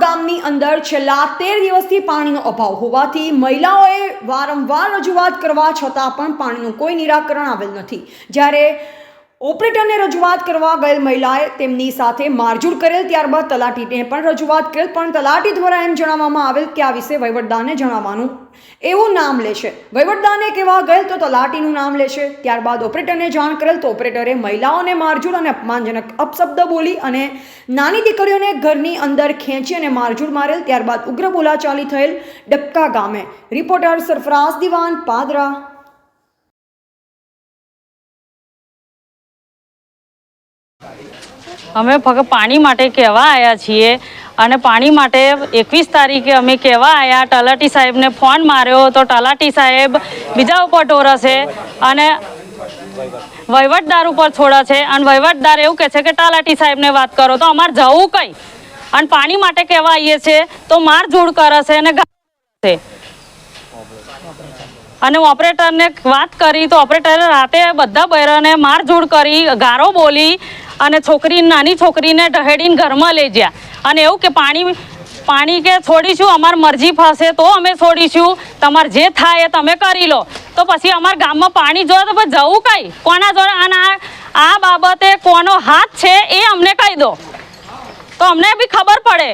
ગામની અંદર છેલ્લા તેર દિવસથી પાણીનો અભાવ હોવાથી મહિલાઓએ વારંવાર રજૂઆત કરવા છતાં પણ પાણીનું કોઈ નિરાકરણ આવેલ નથી. જ્યારે ઓપરેટરને રજૂઆત કરવા ગયેલ મહિલાએ તેમની સાથે મારઝૂડ કરેલ ત્યારબાદ તલાટીને પણ રજૂઆત કરેલ, પણ તલાટી દ્વારા એમ જણાવવામાં આવેલ કે આ વિશે વહીવટદારને જણાવવાનું એવું નામ લેશે વહીવટદારને કહેવા ગયેલ તો તલાટીનું નામ લેશે ત્યારબાદ ઓપરેટરને જાણ કરેલ તો ઓપરેટરે મહિલાઓને મારઝૂડ અને અપમાનજનક અપશબ્દ બોલી અને નાની દીકરીઓને ઘરની અંદર ખેંચી અને મારઝૂડ મારેલ. ત્યારબાદ ઉગ્ર બોલાચાલી થયેલ ડબકા ગામે. રિપોર્ટર સરફરાઝ દિવાન પાદરા. અમે ફક્ત પાણી માટે કહેવા આવ્યા છીએ અને પાણી માટે એકવીસ તારીખે અમે કહેવા આવ્યા તલાટી સાહેબને ફોન માર્યો તો તલાટી સાહેબ બીજા ઉપર ટોરસે અને વહીવટદાર ઉપર છોડે છે અને વહીવટદાર એવું કહે છે કે તલાટી સાહેબને વાત કરો તો અમારે જવું કઈ? અને પાણી માટે કહેવા આવીએ છીએ તો માર જોડ કરશે અને છે. અને ઓપરેટરને વાત કરી તો ઓપરેટરે રાતે બધા બૈરાને મારઝૂડ કરી, ગારો બોલી અને છોકરી નાની છોકરીને ઢહેડીને ઘરમાં લઈ ગયા. અને એવું કે પાણી પાણી કે છોડીશું, અમારી મરજી ફાસે તો અમે છોડીશું. તમારે જે થાય એ તમે કરી લો. તો પછી અમારા ગામમાં પાણી જોઈએ તો જવું કઈ? કોના જોડે? અને આ બાબતે કોનો હાથ છે એ અમને કહી દો. તો અમને બી ખબર પડે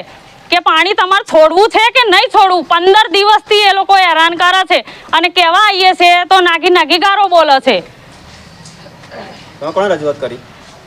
કે પાણી તમારે છોડવું છે કે નહીં છોડવું? પંદર દિવસથી એ લોકો હેરાન કરે છે. અને કહેવા આવીએ છે તો નાગી નાગી ગારો બોલે છે. કોણ રજૂઆત કરી?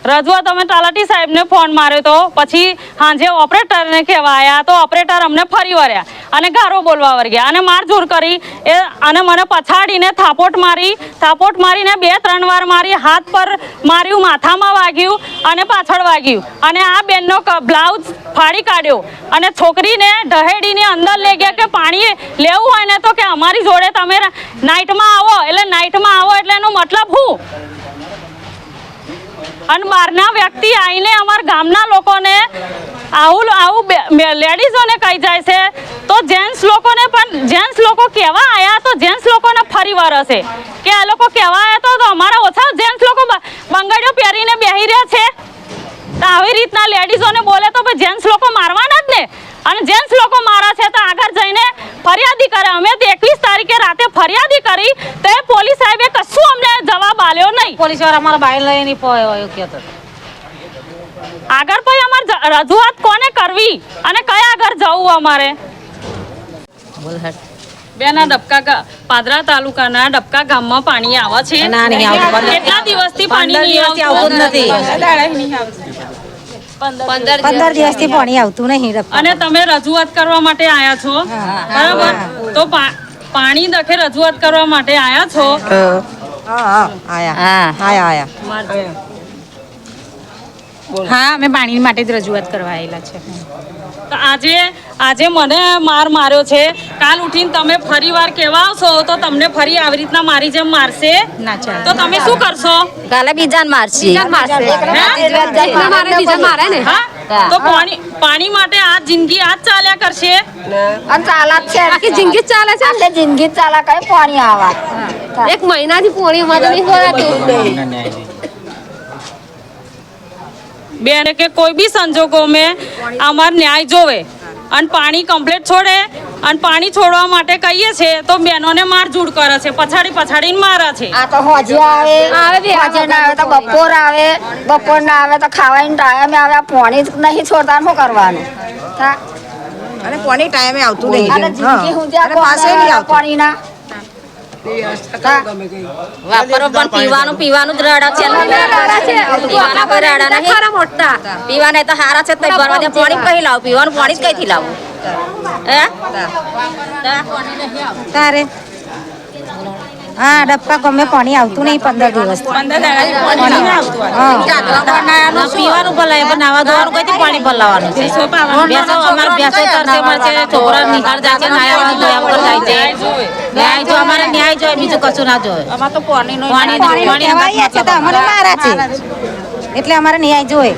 રજૂઆત તમે તલાટી સાહેબને ફોન માર્યો તો. પછી સાંજે ઓપરેટરને કહેવાયા તો ઓપરેટર અમને ફરી વળ્યા અને ગારો બોલવા વર્ગ્યા અને મારઝૂર કરી એ અને મને પછાડીને થાપોટ મારી, થાપોટ મારીને બે ત્રણ વાર મારી હાથ પર માર્યું, માથામાં વાગ્યું અને પાછળ વાગ્યું અને આ બેનનો બ્લાઉઝ ફાડી કાઢ્યો અને છોકરીને ઢહેડીને અંદર લઈ ગયા કે પાણી લેવું હોય ને તો કે અમારી જોડે તમે નાઇટમાં આવો એટલે નાઇટમાં આવો એટલે એનો મતલબ શું અને બહારના વ્યક્તિ આવીને અમારા ગામના લોકોને આવું આવું લેડીઝોને કહી જાય છે. તો જેન્ટ્સ લોકોને પણ જેન્ટ્સ લોકો કહેવા આવ્યા તો જેન્ટ્સ લોકોને ફરી વાર હશે. કે આ લોકો કહેવા આવ્યા તો અમારા ઓછા જેન્ટ્સ લોકો બંગડીઓ પહેરીને બેહી રહ્યા છે. તો આવી રીતના લેડીઝોને બોલે તો ભાઈ જેન્ટ્સ લોકો મારવાના જ ને? અને જેન્ટ્સ લોકો મારા છે તો આગળ જઈને ફરિયાદી કરે. અમે તો એકવીસ તારીખે રાતે ફરિયાદી કરી તો એ પોલીસ સાહેબે કશું અમને જવાબ આલ્યો નહીં. પોલીસવાળા અમારા બાઈ લઈને પોયો એવું કહેતો આગળ પછી અમારે રજૂઆત કોને કરવી અને કયા આગળ જવું અમારે? બોલ બેના ડબકા પાદરા તાલુકાના ડબકા ગામમાં પાણી આવે છે. ના, નહીં આવતું. કેટલા દિવસથી પાણી આવતું? નથી. પંદર દિવસથી. પાણી આવતું નહીં અને તમે રજૂઆત કરવા માટે આયા છો? બરાબર? તો પા- પાણી દખે રજૂઆત કરવા માટે આયા છો? હા આયા. આયા હા અમે પાણી માટે જ રજૂઆત કરવા આવેલા છે તો આજે આજે મને માર માર્યો છે કાલ ઉઠીને તમે ફરી વાર કેવા આવશો તો તમને ફરી આવી રીતના મારી જેમ મારશે ના ચાલે તો તમે શું કરશો કાલે બીજાને મારશે તો પાણી પાણી માટે આ જિંદગી આ જ ચાલ્યા કરશે આખી જિંદગી ચાલે છે આખી જિંદગી ચાલે કઈ પાણી આવા એક મહિનાથી પાણી અમારે નહીં ભરાતું બેન કે કોઈ બી સંજોગો મેં અમાર ન્યાય જોવે. અને પાણી કમ્પ્લીટ છોડે અને પાણી છોડવા માટે કહીએ છે તો બહેનોને મારઝૂડ કરે છે પછાડી પછાડીને મારે છે. આ તો હોજી આવે. હોજી ના આવે તો બપોર આવે. બપોર ના આવે તો ખાવાની ટાઈમે આવે આ પાણી નહીં છોડતા શું કરવાનું? અને પાણી ટાઈમે આવતું નહીં. અને જિંદગી હું. જ્યાં પાસે નહીં આવતું. પાણીના. વાપરો પણ પીવાનું પીવાનું જ રડા છે. પીવાના કોઈ રડા નહીં. મોટા. પીવાના તો હારા છે તો ભરવા દે પાણી કઈ લાવ? પીવાનું પાણી જ કઈથી લાવું? હે. તારે? હા ડબ્બા ગમે પાણી આવતું નહીં પંદર દિવસ. પીવાનું ભલાય પણ નાવા ધોવાનું કઈથી પાણી ભલાવાનું છે? અમારે બેસો તરસે મળશે છોકરા નિહાળ જાય છે નાયા ધોયા વગર જાય છે. ન્યાય જોઈએ બીજું કશું ના જોઈએ પાણી પાણી પાણી અમારે મારા છે એટલે અમારે ન્યાય જોઈએ.